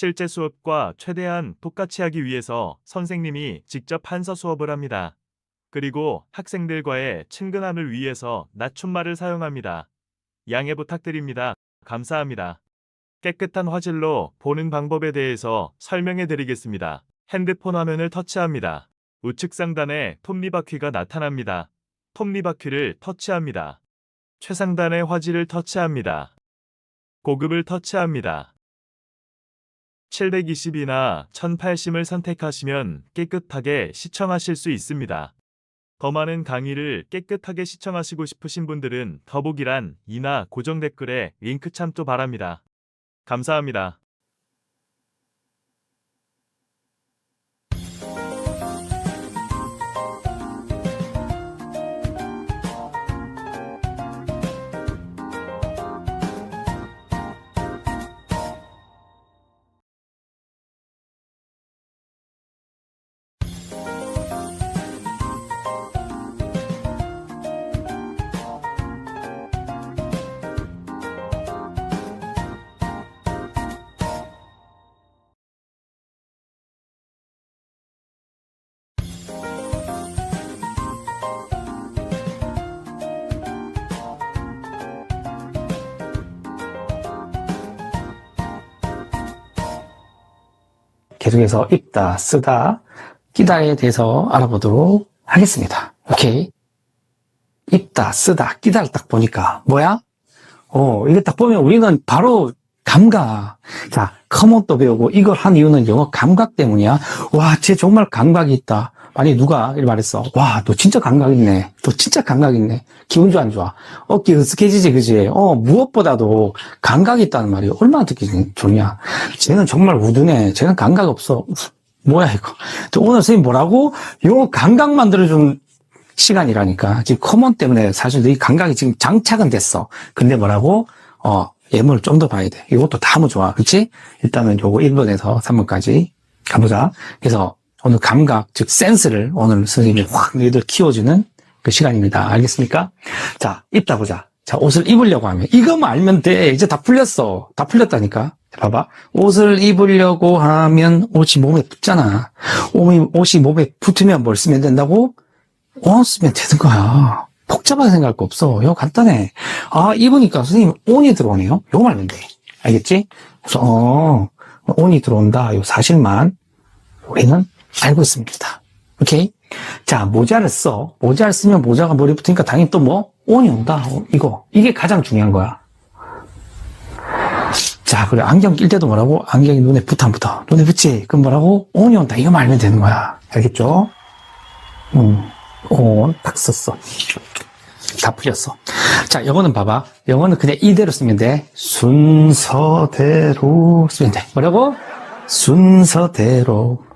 실제 수업과 최대한 똑같이 하기 위해서 선생님이 직접 한서 수업을 합니다. 그리고 학생들과의 친근함을 위해서 낮춤말을 사용합니다. 양해 부탁드립니다. 감사합니다. 깨끗한 화질로 보는 방법에 대해서 설명해 드리겠습니다. 핸드폰 화면을 터치합니다. 우측 상단에 톱니바퀴가 나타납니다. 톱니바퀴를 터치합니다. 최상단의 화질을 터치합니다. 고급을 터치합니다. 720이나 1080을 선택하시면 깨끗하게 시청하실 수 있습니다. 더 많은 강의를 깨끗하게 시청하시고 싶으신 분들은 더보기란 이나 고정 댓글에 링크 참조 바랍니다. 감사합니다. 계속해서 읽다, 쓰다, 끼다에 대해서 알아보도록 하겠습니다. 오케이. 읽다, 쓰다, 끼다를 딱 보니까, 뭐야? 어, 이게 딱 보면 우리는 바로 감각. 자, 커먼도 배우고 이걸 한 이유는 영어 감각 때문이야. 와, 쟤 정말 감각이 있다. 아니, 누가 이렇게 말했어. 와, 너 진짜 감각 있네. 너 진짜 감각 있네. 기분 좋아, 안 좋아? 어깨 으쓱해지지, 그지? 어, 무엇보다도 감각이 있다는 말이 얼마나 듣기 좋냐. 쟤는 정말 우드네. 쟤는 감각 없어. 뭐야, 이거. 저 오늘 선생님 뭐라고? 영어 감각 만들어준 시간이라니까. 지금 커먼 때문에 사실 이 감각이 지금 장착은 됐어. 근데 뭐라고? 어, 예문을 좀 더 봐야 돼. 이것도 다 하면 좋아. 그치? 일단은 요거 1번에서 3번까지 가보자. 그래서 오늘 감각, 즉 센스를 오늘 선생님이 확 너희들 키워주는 그 시간입니다. 알겠습니까? 자, 입다 보자. 자, 옷을 입으려고 하면 이거만 알면 돼. 이제 다 풀렸어. 다 풀렸다니까. 자, 봐봐. 옷을 입으려고 하면 옷이 몸에 붙잖아. 옷이, 몸에 붙으면 뭘 쓰면 된다고? 옷 쓰면 되는 거야. 복잡하게 생각할 거 없어. 이거 간단해. 아, 입으니까 선생님 온이 들어오네요. 요거 알면 돼. 알겠지? 그래서 어, 온이 들어온다. 요 사실만 우리는 알고 있습니다. 오케이? 자, 모자를 써. 모자를 쓰면 모자가 머리 붙으니까 당연히 또 뭐? 온이 온다. 어, 이거. 이게 가장 중요한 거야. 자, 그래. 안경 낄 때도 뭐라고? 안경이 눈에 붙어, 안 붙어? 눈에 붙지? 그럼 뭐라고? 온이 온다. 이거만 알면 되는 거야. 알겠죠? 음, 온. 딱 썼어. 다 풀렸어. 자, 영어는 봐봐. 영어는 그냥 이대로 쓰면 돼. 순서대로 쓰면 돼. 뭐라고? 순서대로.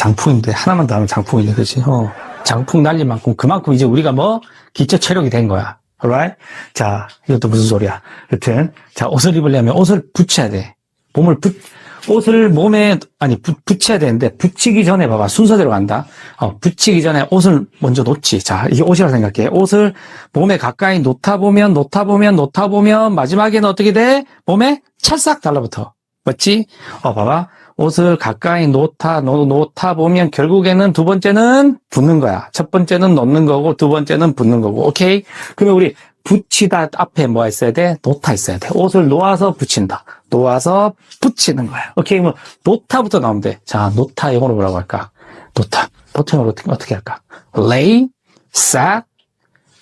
장풍인데, 하나만 더 하면 장풍이네, 그치? 어. 장풍 날릴 만큼, 그만큼 이제 우리가 뭐, 기초 체력이 된 거야. alright? 자, 이것도 무슨 소리야. 여튼, 자, 옷을 입으려면 옷을 붙여야 돼. 몸을 붙, 옷을 몸에, 아니, 붙, 붙여야 되는데, 붙이기 전에 봐봐. 순서대로 간다. 어, 붙이기 전에 옷을 먼저 놓지. 자, 이게 옷이라고 생각해. 옷을 몸에 가까이 놓다 보면, 놓다 보면, 놓다 보면, 마지막에는 어떻게 돼? 몸에 찰싹 달라붙어. 맞지? 어, 봐봐. 옷을 가까이 놓다, 놓, 놓다 보면 결국에는 두 번째는 붙는 거야. 첫 번째는 놓는 거고, 두 번째는 붙는 거고. 오케이? 그러면 우리 붙이다 앞에 뭐가 있어야 돼? 놓다 있어야 돼. 옷을 놓아서 붙인다. 놓아서 붙이는 거야. 오케이? 뭐, 놓다부터 나오면 돼. 자, 놓다 영어로 뭐라고 할까? 놓다. 보통 영어로 어떻게, 어떻게 할까? lay, sat,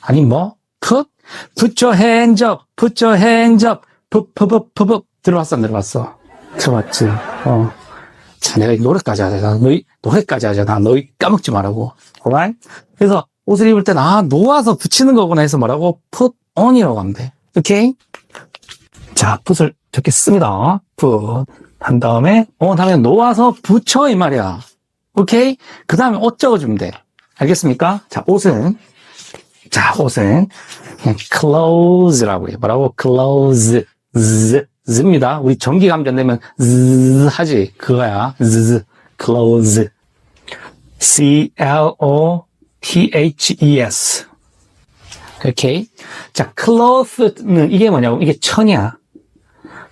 아니 뭐, put, put your hands up, put your hands up, put. 들어왔어, 안 들어왔어? 들어왔지. 어. 자, 내가 이 노래까지 하잖아. 너희, 노래까지 하잖아. 너희 까먹지 말라고. alright? 그래서 옷을 입을 땐, 아, 놓아서 붙이는 거구나 해서 뭐라고? put on이라고 하면 돼. 오케이? 자, put을 적겠습니다. put. 한 다음에, on 하면 놓아서 붙여, 이 말이야. 오케이? 그 다음에 옷 적어주면 돼. 알겠습니까? 자, 옷은, 자, 옷은, 그냥 clothes라고 해. 뭐라고? clothes. z, z입니다. 우리 전기 감전되면 z 하지. 그거야. z, clothes. c, l, o, t, h, e, s. 오케이. 자, cloth는 이게 뭐냐고. 이게 천이야.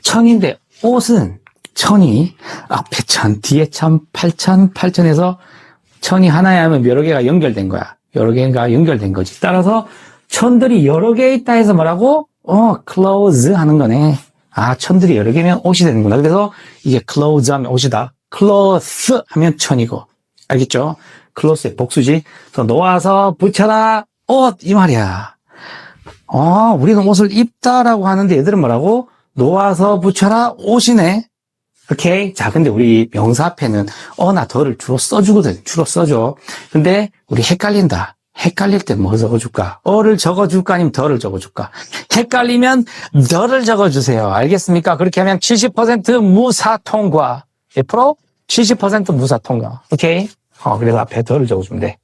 천인데 옷은 천이 앞에 천, 뒤에 천, 팔천, 팔천에서 천이 하나에 하면 여러 개가 연결된 거야. 여러 개가 연결된 거지. 따라서 천들이 여러 개 있다 해서 뭐라고? 어, close 하는 거네. 아, 천들이 여러 개면 옷이 되는구나. 그래서 이게 close 하면 옷이다. close 하면 천이고. 알겠죠? close의 복수지. 그래서 놓아서 붙여라 옷 이 말이야. 어, 우리는 옷을 입다라고 하는데 얘들은 뭐라고? 놓아서 붙여라 옷이네. 오케이. 자, 근데 우리 명사 앞에는 어나 더를 주로 써주거든. 주로 써줘. 근데 우리 헷갈린다. 헷갈릴 때 뭐 적어줄까? 어를 적어줄까? 아니면 더를 적어줄까? 헷갈리면 더를 적어주세요. 알겠습니까? 그렇게 하면 70% 무사 통과. 앞으로 70% 무사 통과. 오케이? 어, 그래서 앞에 더를 적어주면 돼.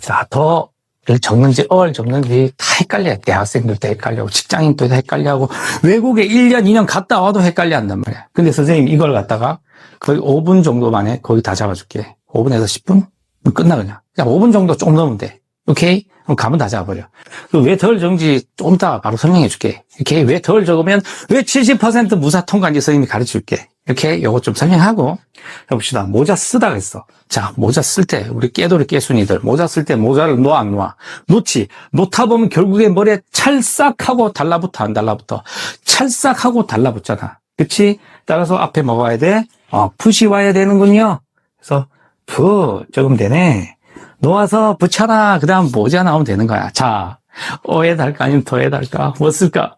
자, 더를 적는지, 어를 적는지 다 헷갈려. 대학생들 도 헷갈려고, 직장인도 헷갈려하고, 외국에 1년, 2년 갔다 와도 헷갈려 한단 말이야. 근데 선생님 이걸 갖다가 거의 5분 정도 만에 거의 다 잡아줄게. 5분에서 10분? 그럼 끝나, 그냥. 그냥 5분 정도 좀 넣으면 돼. 오케이? 그럼 가면 다 잡아버려. 왜덜 적은지 좀 이따 바로 설명해 줄게. 오케이? 왜 덜 적으면 왜 70% 무사 통과인지 선생님이 가르쳐 줄게. 이렇게 요거 좀 설명하고 해봅시다. 모자 쓰다 그랬어. 자, 모자 쓸 때, 우리 깨돌이 깨순이들, 모자 쓸 때 모자를 놓아, 안 놓아? 놓지. 놓다 보면 결국에 머리에 찰싹하고 달라붙어, 안 달라붙어? 찰싹하고 달라붙잖아. 그치? 따라서 앞에 먹어야 돼? 어, 푸시 와야 되는군요. 그래서, 푸, 조금 되네. 놓아서 붙여라. 그 다음 모자 나오면 되는 거야. 자, 어에 달까, 아니면 더에 달까? 뭐 쓸까?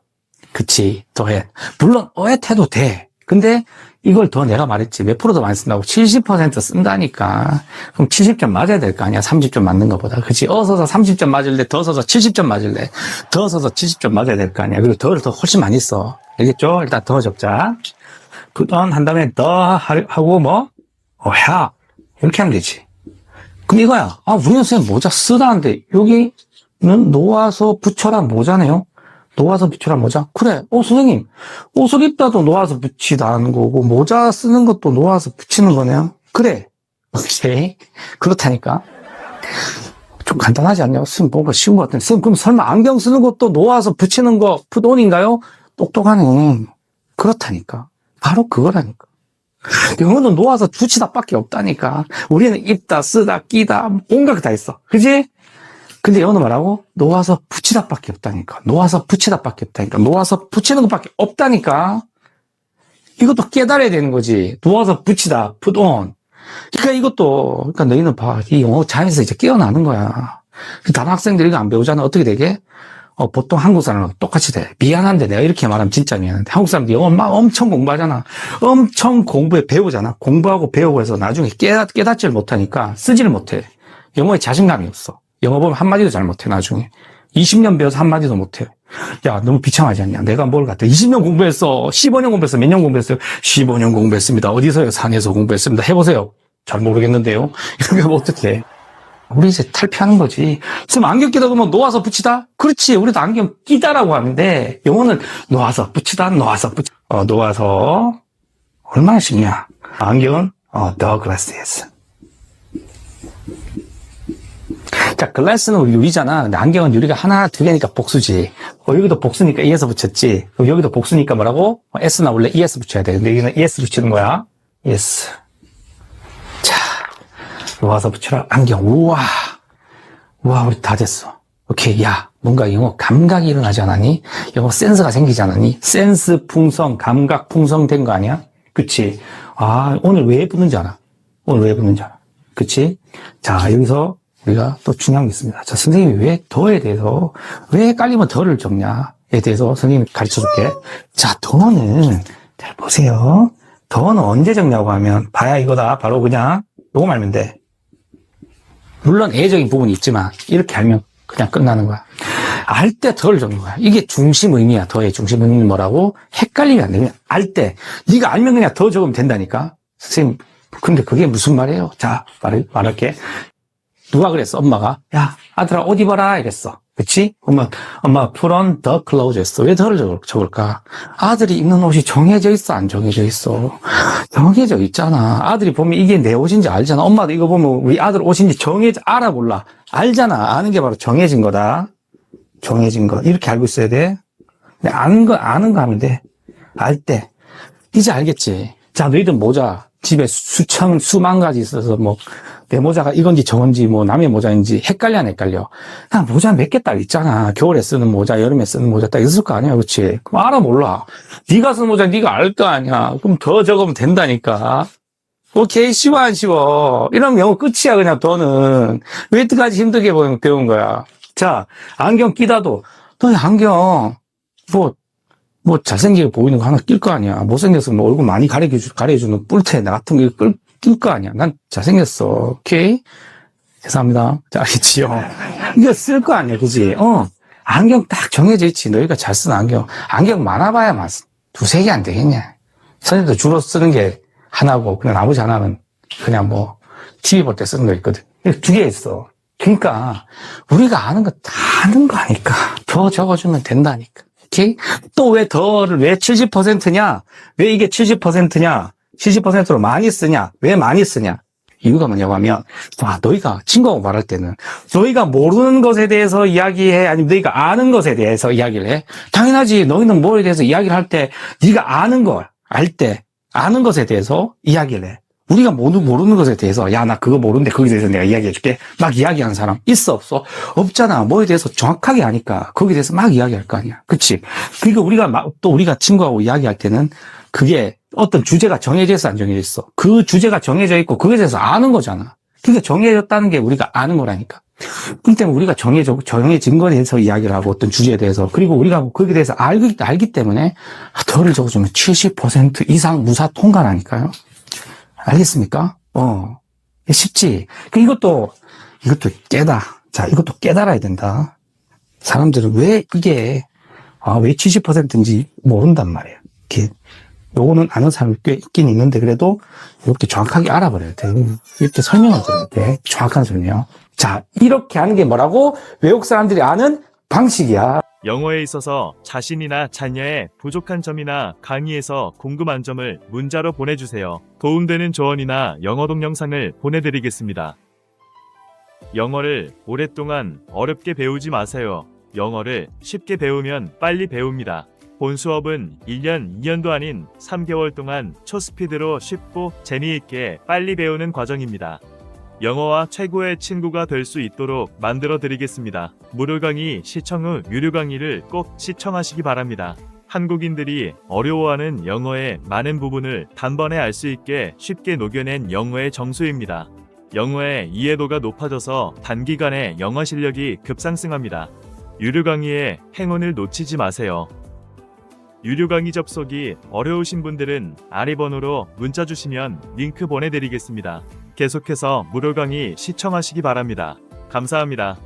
그치, 더해. 물론, 어에 해도 돼. 근데, 이걸 더 내가 말했지. 몇 프로 더 많이 쓴다고? 70% 쓴다니까. 그럼 70점 맞아야 될 거 아니야? 30점 맞는 것보다. 그치? 어 써서 30점 맞을래? 더 써서 70점 맞을래? 더 써서 70점 맞아야 될 거 아니야? 그리고 더를 더 훨씬 많이 써. 알겠죠? 일단 더 적자. 부던 한 다음에 더 하- 하고 뭐? 어, 야. 이렇게 하면 되지. 그럼 이거야. 아, 우리는 선생님 모자 쓰다는데, 여기는 놓아서 붙여라 모자네요? 놓아서 붙여라 모자? 그래. 어, 선생님. 옷을 입다도 놓아서 붙이다는 거고, 모자 쓰는 것도 놓아서 붙이는 거네요? 그래. 오케이. 그렇다니까. 좀 간단하지 않냐? 선생님, 뭔가 쉬운 것 같은데. 선생님, 그럼 설마 안경 쓰는 것도 놓아서 붙이는 거 풋온인가요? 똑똑하네. 그렇다니까. 바로 그거라니까. 영어는 놓아서 붙이다 밖에 없다니까. 우리는 입다, 쓰다, 끼다, 온갖 거다 있어. 그지? 근데 영어는 뭐라고? 놓아서 붙이다 밖에 없다니까. 놓아서 붙이다 밖에 없다니까. 놓아서 붙이는 것밖에 없다니까. 이것도 깨달아야 되는 거지. 놓아서 붙이다, put on. 그러니까 이것도, 그러니까 너희는 봐. 이 영어 자연에서 이제 깨어나는 거야. 다른 학생들이 이거 안 배우잖아. 어떻게 되게? 어, 보통 한국 사람은 똑같이 돼. 미안한데 내가 이렇게 말하면 진짜 미안한데. 한국 사람들이 영어 막 엄청 공부하잖아. 엄청 공부해 배우잖아. 공부하고 배우고 해서 나중에 깨닫, 깨닫지를 못하니까 쓰지를 못해. 영어에 자신감이 없어. 영어 보면 한마디도 잘 못해, 나중에. 20년 배워서 한마디도 못해. 야, 너무 비참하지 않냐? 내가 뭘 갖다 20년 공부했어. 15년 공부했어. 몇 년 공부했어요? 15년 공부했습니다. 어디서요? 산에서 공부했습니다. 해보세요. 잘 모르겠는데요. 이렇게 하면 어떡해. 우리 이제 탈피하는 거지. 지금 안경 끼다 보면 놓아서 붙이다? 그렇지. 우리도 안경 끼다라고 하는데, 영어는 놓아서 붙이다, 놓아서 붙이 어, 놓아서. 얼마나 쉽냐. 안경은, 어, the glasses. 자, 글라스는 우리 유리잖아. 근데 안경은 유리가 하나, 두 개니까 복수지. 어, 여기도 복수니까 ES 붙였지. 여기도 복수니까 뭐라고? 어, S나 원래 ES 붙여야 돼. 근데 여기는 ES 붙이는 거야. ES. 자, 놓아서 붙여라. 안경. 우와. 우와, 우리 다 됐어. 오케이. 야, 뭔가 영어 감각이 일어나지 않았니? 영어 센스가 생기지 않았니? 센스 풍성, 감각 풍성된 거 아니야? 그치? 아, 오늘 왜 붙는지 알아? 오늘 왜 붙는지 알아? 그치? 자, 여기서 우리가 또 중요한 게 있습니다. 자, 선생님이 왜 더에 대해서, 왜 깔리면 더를 적냐에 대해서 선생님이 가르쳐 줄게. 자, 더는, 잘 보세요. 더는 언제 적냐고 하면, 봐야 이거다. 바로 그냥, 요거 알면 돼. 물론 애적인 부분이 있지만, 이렇게 알면 그냥 끝나는 거야. 알때 더를 적는 거야. 이게 중심 의미야. 더의 중심 의미는 뭐라고? 헷갈리면 안 돼. 그냥 알 때. 네가 알면 그냥 더 적으면 된다니까. 선생님, 근데 그게 무슨 말이에요? 자, 말, 말할게. 누가 그랬어? 엄마가. 야, 아들아, 옷 입어라. 이랬어. 그치? 엄마, 엄마, put on the clothes. 왜 더를 적을- 적을까? 아들이 입는 옷이 정해져 있어? 안 정해져 있어? 정해져 있잖아. 아들이 보면 이게 내 옷인지 알잖아. 엄마도 이거 보면 우리 아들 옷인지 정해져, 알아, 몰라. 알잖아. 아는 게 바로 정해진 거다. 정해진 거. 이렇게 알고 있어야 돼. 근데 아는 거, 아는 거 하면 돼. 알 때. 이제 알겠지? 자, 너희들 모자 집에 수천, 수만 가지 있어서 뭐, 내 모자가 이건지 저건지 뭐 남의 모자인지 헷갈려 안 헷갈려. 그냥 모자 몇 개 딱 있잖아. 겨울에 쓰는 모자, 여름에 쓰는 모자 딱 있을 거 아니야. 그렇지? 그럼 알아 몰라. 네가 쓰는 모자 네가 알 거 아니야. 그럼 더 적으면 된다니까. 오케이, 쉬워, 안 쉬워. 이러면 영어 끝이야, 그냥 너는. 왜 이때까지 힘들게 배운- 거야? 자, 안경 끼다도, 너 안경, 뭐, 뭐, 잘생기게 보이는 거 하나 낄 거 아니야. 못생겼으면 뭐 얼굴 많이 가려주, 가려주는 뿔테 나 같은 거 끌, 낄 거 아니야. 난 잘생겼어. 오케이? 죄송합니다. 자, 알겠지요? 이거 쓸 거 아니야, 그지? 어. 안경 딱 정해져 있지. 너희가 잘 쓰는 안경. 안경 많아봐야 막 두세 개 안 되겠냐. 선생님도 주로 쓰는 게 하나고, 그냥 나머지 하나는 그냥 뭐, TV 볼 때 쓰는 거 있거든. 두 개 있어. 그러니까, 우리가 아는 거 다 아는 거 아니까. 더 적어주면 된다니까. 오케이? 또 왜 더를 왜 70%냐? 왜 이게 70%냐? 70%로 많이 쓰냐? 왜 많이 쓰냐? 이유가 뭐냐고 하면, 와, 너희가 친구하고 말할 때는, 너희가 모르는 것에 대해서 이야기해? 아니면 너희가 아는 것에 대해서 이야기를 해? 당연하지. 너희는 뭐에 대해서 이야기를 할 때, 네가 아는 거, 알 때, 아는 것에 대해서 이야기를 해. 우리가 모르, 모르는 것에 대해서, 야, 나 그거 모르는데 거기에 대해서 내가 이야기해 줄게. 막 이야기하는 사람 있어, 없어? 없잖아. 뭐에 대해서 정확하게 아니까, 거기에 대해서 막 이야기할 거 아니야. 그치? 그러니까 우리가 막, 또 우리가 친구하고 이야기할 때는, 그게 어떤 주제가 정해져 있어, 안 정해져 있어? 그 주제가 정해져 있고, 그거에 대해서 아는 거잖아. 그러니까 정해졌다는 게 우리가 아는 거라니까. 그렇기 때문에 우리가 정해져, 정해진 거에 대해서 이야기를 하고, 어떤 주제에 대해서. 그리고 우리가 거기에 대해서 알기, 알기 때문에, 덜을 적어주면 70% 이상 무사 통과라니까요. 알겠습니까? 어. 쉽지? 그 이것도, 이것도 깨다. 자, 이것도 깨달아야 된다. 사람들은 왜 이게, 아, 왜 70%인지 모른단 말이에요. 이렇게, 요거는 아는 사람이 꽤 있긴 있는데, 그래도 이렇게 정확하게 알아버려야 돼. 이렇게 설명을 드려야 돼. 정확한 설명. 자, 이렇게 하는 게 뭐라고? 외국 사람들이 아는 방식이야. 영어에 있어서 자신이나 자녀의 부족한 점이나 강의에서 궁금한 점을 문자로 보내주세요. 도움되는 조언이나 영어 동영상을 보내드리겠습니다. 영어를 오랫동안 어렵게 배우지 마세요. 영어를 쉽게 배우면 빨리 배웁니다. 본 수업은 1년, 2년도 아닌 3개월 동안 초스피드로 쉽고 재미있게 빨리 배우는 과정입니다. 영어와 최고의 친구가 될 수 있도록 만들어 드리겠습니다. 무료 강의 시청 후 유료 강의를 꼭 시청하시기 바랍니다. 한국인들이 어려워하는 영어의 많은 부분을 단번에 알 수 있게 쉽게 녹여낸 영어의 정수입니다. 영어의 이해도가 높아져서 단기간에 영어 실력이 급상승합니다. 유료 강의의 행운을 놓치지 마세요. 유료 강의 접속이 어려우신 분들은 아래 번호로 문자 주시면 링크 보내드리겠습니다. 계속해서 무료 강의 시청하시기 바랍니다. 감사합니다.